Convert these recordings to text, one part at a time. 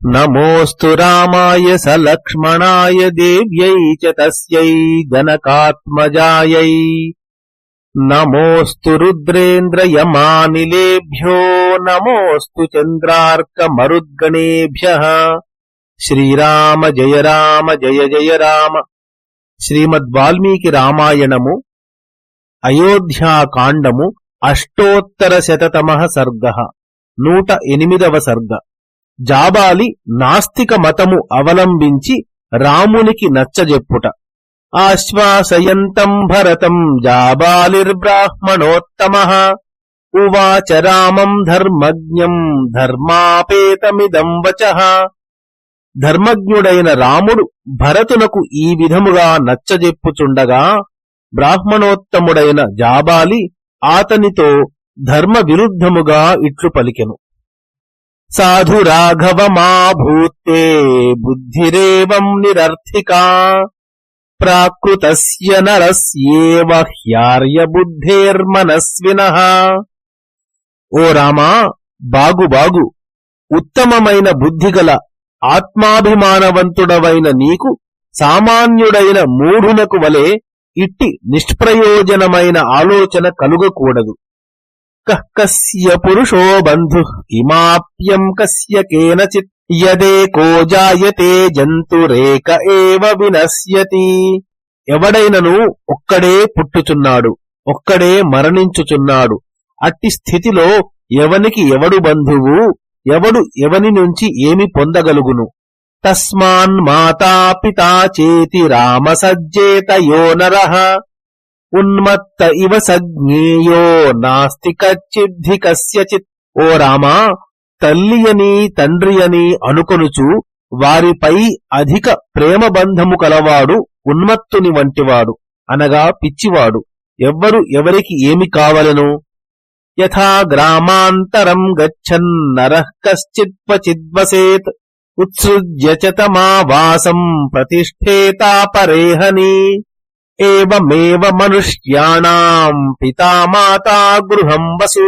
నమోऽस्तु రామాయ సలక్ష్మణాయ దేవ్యై చ తస్యై గణకాత్మజాయై నమోऽस्तु రుద్రేంద్రయమానిలేభ్యో నమోऽस्तు చంద్రార్కమరుద్గణేభ్యः శ్రీరామ జయ రామ జయ జయ రామ శ్రీమద్వాల్మీకి రామాయణము అయోధ్యాకాండము అష్టోత్తర శతతమ సర్గ నూట ఎనిమిదవ సర్గ జాబాలి నాస్తిక మతము అవలంబించి రామునికి నచ్చజెప్పుట. ఆశ్వాసయంతం భరతం జాబాలిర్బ్రాహ్మణోత్తమ. ఉవాచ రామం ధర్మజ్ఞం ధర్మాపేతమిదం వచ. ధర్మజ్ఞుడైన రాముడు భరతునకు ఈ విధముగా నచ్చజెప్పుచుండగా బ్రాహ్మణోత్తముడైన జాబాలి ఆతనితో ధర్మ విరుద్ధముగా ఇట్లు పలికెను. సాధు రాఘవమాభూత్తే బుద్ధిరేవం నిరర్థికా ప్రాకృతస్య నరస్యేవ హ్యార్య ఓ రామా బాగు బాగు ఉత్తమమైన బుద్ధిగల ఆత్మాభిమానవంతుడవైన నీకు సామాన్యుడైన మూఢునకు వలె ఇట్టి నిష్ప్రయోజనమైన ఆలోచన కలుగకూడదు. కః కస్య పురుషో బంధు కిమాప్యం కస్య కేనచిత్ యదేకో జాయతే జంతురేక ఏవ వినశ్యతి ఎవడైనను ఒక్కడే పుట్టుచున్నాడు ఒక్కడే మరణించుచున్నాడు. అట్టి స్థితిలో ఎవనికి ఎవడు బంధువు ఎవడు ఎవని నుంచి ఏమి పొందగలుగును? తస్మాన్ మాతా పితా చేతి రామ సజ్జేతయో నరహ ఉన్మత్త ఇవ సజ్ఞేయో నాస్తి కచ్చిద్ధి కస్యచిత్ ఓ రామా తల్లి అని తండ్రి అని అనుకొనుచు వారిపై అధిక ప్రేమ బంధము కలవాడు ఉన్మత్తుని వంటివాడు అనగా పిచ్చివాడు ఎవ్వరు ఎవరికి ఏమి కావలను? యథా గ్రామాంతరం గచ్చన్ నరః కశ్చిత్వచిద్వసేత్ ఉత్సృజ్య చ తమావాసం ప్రతిష్ఠేతాపరేహని ఏవమేవ మనుష్యాణాం పితామాతా గృహం వసు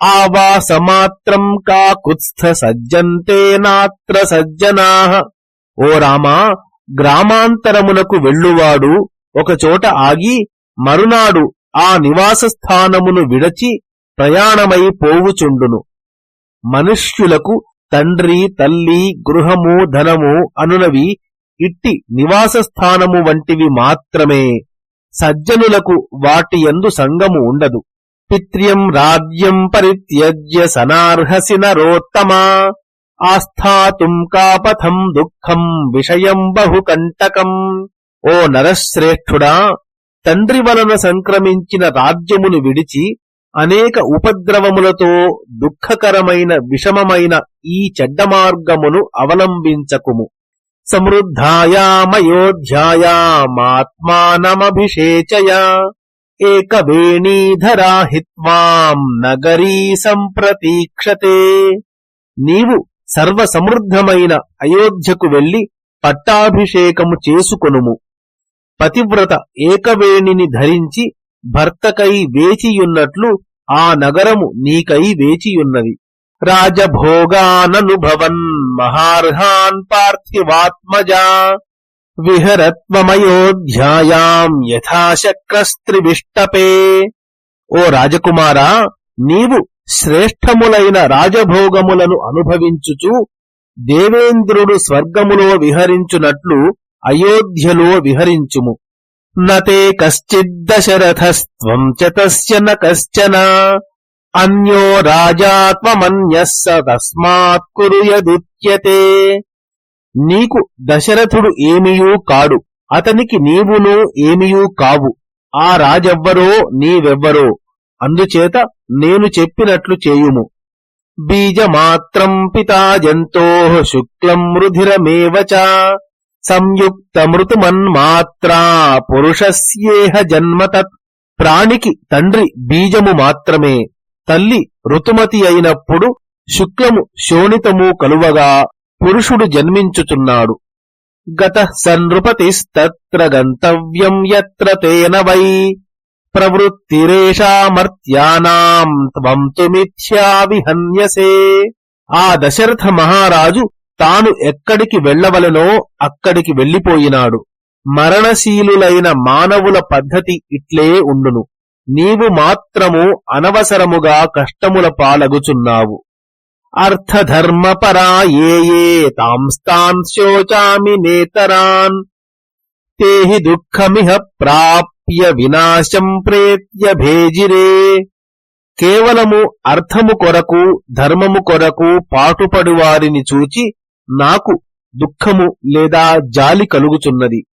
ఆవాసమాత్రం కాకుత్స్థ సజ్జంతే నాత్ర సజ్జనా ఓ రామా గ్రామాంతరమునకు వెళ్ళువాడు ఒకచోట ఆగి మరునాడు ఆ నివాస స్థానమును విడచి ప్రయాణమై పోవుచుండును. మనుష్యులకు తండ్రి తల్లి గృహము ధనము అనునవి ఇట్టి నివాస స్థానము వంటివి మాత్రమే సజ్జనులకు వాటి యందు సంగము ఉండదు. పిత్ర్యం రాజ్యం పరిత్యజ్య సనార్హసి నరోత్తమా. ఆస్థాతుం కాపథం దుఃఖం విషయం బహుకంటకం. ఓ నరశ్రేష్ఠుడా తండ్రి వలన సంక్రమించిన రాజ్యమును విడిచి అనేక ఉపద్రవములతో దుఃఖకరమైన విషమమైన ఈ చెడ్డ మార్గమును అవలంబించకుము. సమృద్ధాయామయోధ్యాయామాత్మానమభిషేచయ ఏకవేణీధరా హిత్వాం నగరీ సంప్రతీక్షతే నీవు సర్వ సమృద్ధమైన అయోధ్యకు వెళ్ళి పట్టాభిషేకము చేసుకొనుము. పతివ్రత ఏకవేణిని ధరించి భర్తకై వేచియున్నట్లు ఆ నగరము నీకై వేచియున్నది. రాజభోగాననుభవన్ మహార్హాన్ పార్థివాత్మజ విహరత్వమయోధ్యాయాం యథాశక్రస్త్రివిష్టపే. ఓ రాజకుమారా నీవు శ్రేష్టములైన రాజభోగములను అనుభవించుచు దేవేంద్రుడు స్వర్గములో విహరించునట్లు అయోధ్యలో విహరించుము. నతే కశ్చిద్దశరథస్త్వం చ తస్య న కశ్చన. అన్యో రాజాత్మమన్యః తస్మాత్ కురు యదుచ్యతే. నీకు దశరథుడు ఏమియూ కాడు అతనికి నీవును ఏమియూ కావు ఆ రాజెవ్వరో నీవెవ్వరో అందుచేత నేను చెప్పినట్లు చేయుము. బీజమాత్రం పితా జంతో శుక్లం రుధిరమేవ సంయుక్తమృతుమన్మాత్రా పురుషస్యేహ జన్మతత్. ప్రాణికి తండ్రి బీజము మాత్రమే. తల్లి ఋతుమతి అయినప్పుడు శుక్లము శోణితము కలువగా పురుషుడు జన్మించుచున్నాడు. గత సన్ృపతిస్తత్ర గంతవ్యం యత్ర తేన వై ప్రవృత్తిరేషామర్త్యానాం త్వం మిథ్యా విహన్యసే. ఆ దశరథ మహారాజు తాను ఎక్కడికి వెళ్ళవలెనో అక్కడికి వెళ్ళిపోయినాడు. మరణశీలులైన మానవుల పద్ధతి ఇట్లే ఉండును. నీవు మాత్రము అనవసరముగా కష్టముల పాలగుచున్నావు. అర్థధర్మపరా ఏ తాంస్తాన్ శోచామి నేతరాన్. తేహి దుఃఖమిహ ప్రాప్య వినాశం ప్రేత్య భేజిరే. కేవలము అర్థము కొరకు ధర్మము కొరకు పాటుపడు వారిని చూచి నాకు దుఃఖము లేదా జాలి కలుగుచున్నది.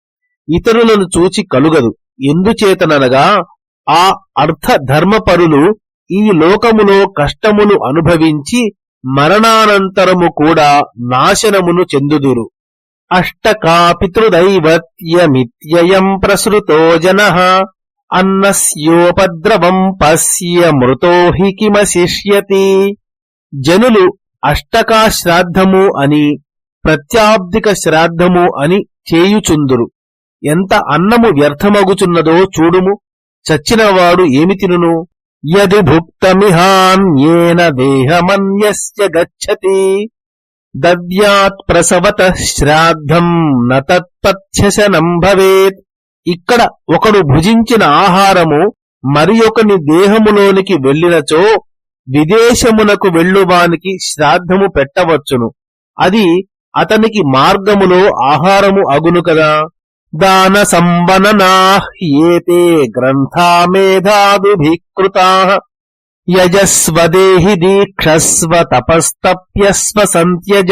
ఇతరులను చూచి కలుగదు. ఎందుచేతననగా ఆ అర్థ ధర్మపరులు ఈ లోకములో కష్టమును అనుభవించి మరణానంతరము కూడా నాశనమును చెందుదురు. అష్టకా పితృదైవత్యమిత్యయం ప్రసృతో జన అన్నస్యోపద్రవం పశ్య మృతో హి కిమశిష్యతి. జనులు అష్టకా శ్రాద్ధము అని ప్రత్యాబ్దిక శ్రాద్ధము అని చేయుచుందురు. ఎంత అన్నము వ్యర్థమగుచున్నదో చూడుము. చచ్చినవాడు ఏమి తినును? యది భుక్తమిహాన్యేన దేహమన్యస్య గచ్చతి. దద్యాత్ ప్రసవత శ్రాద్ధం నతత్పథ్యశనం భవేత్. ఇక్కడ ఒకడు భుజించిన ఆహారము మరి ఒకని దేహములోనికి వెళ్ళినచో విదేశమునకు వెళ్ళువానికి శ్రాద్ధము పెట్టవచ్చును. అది అతనికి మార్గములో ఆహారము అగును కదా? దాన సంవననా ఏతే గ్రంథా మేధాదుభికృతా యజస్వదేహి దీక్షస్వ తపస్తప్యస్వ సంత్యజ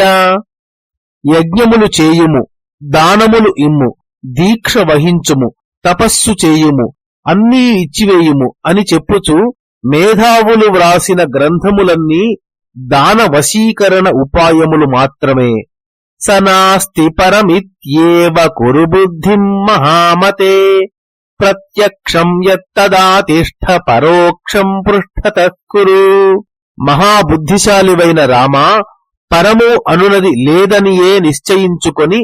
యజ్ఞములు చేయుము దానములు ఇమ్ము దీక్ష వహించుము తపస్సు చేయుము అన్నీ ఇచ్చివేయుము అని చెప్పుచు మేధావులు వ్రాసిన గ్రంథములన్నీ దాన వశీకరణ ఉపాయములు మాత్రమే. స నాస్తి పరమిత్యేవ కురు బుద్ధిం మహామతే ప్రత్యక్షం యత్తదాతిష్ఠ పరోక్షం పృష్ఠత కురు మహాబుద్ధిశాలివైన రామా పరము అనునది లేదనియే నిశ్చయించుకొని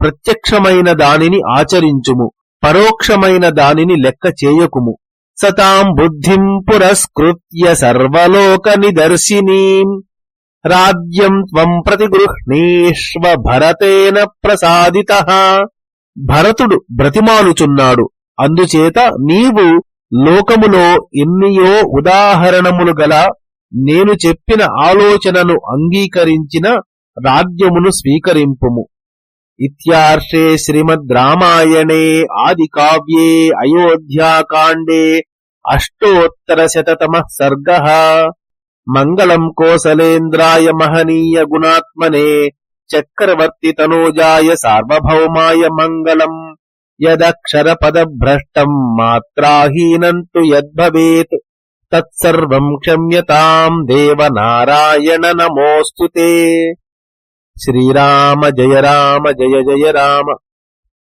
ప్రత్యక్షమైన దానిని ఆచరించుము పరోక్షమైన దానిని లెక్క చేయకుము. సతాం బుద్ధిం పురస్కృత్య సర్వలోక నిదర్శినీం। రాజ్యం త్వం ప్రతిగృహ్ణీష్వ భరతేన ప్రసాదిత భరతుడు బ్రతిమాలుచున్నాడు. అందుచేత నీవు లోకములో ఎన్నియో ఉదాహరణములు గల నేను చెప్పిన ఆలోచనను అంగీకరించిన రాజ్యమును స్వీకరింపుము. ఇత్యార్షే శ్రీమద్ రామాయణే ఆది కావ్యే అయోధ్యాకాండే అష్టోత్తర శతమ సర్గ। మంగళం కోసలేంద్రాయ మహనీయ గుణాత్మనే చక్రవర్తి తనూజాయ సార్వభౌమాయ మంగళం. యదక్షరపదభ్రష్టం మాత్రాహీనంతు యద్భవేత్. తత్సర్వం క్షమ్యతాం దేవనారాయణ నమోస్తుతే. శ్రీరామ జయ రామ జయ జయ రామ.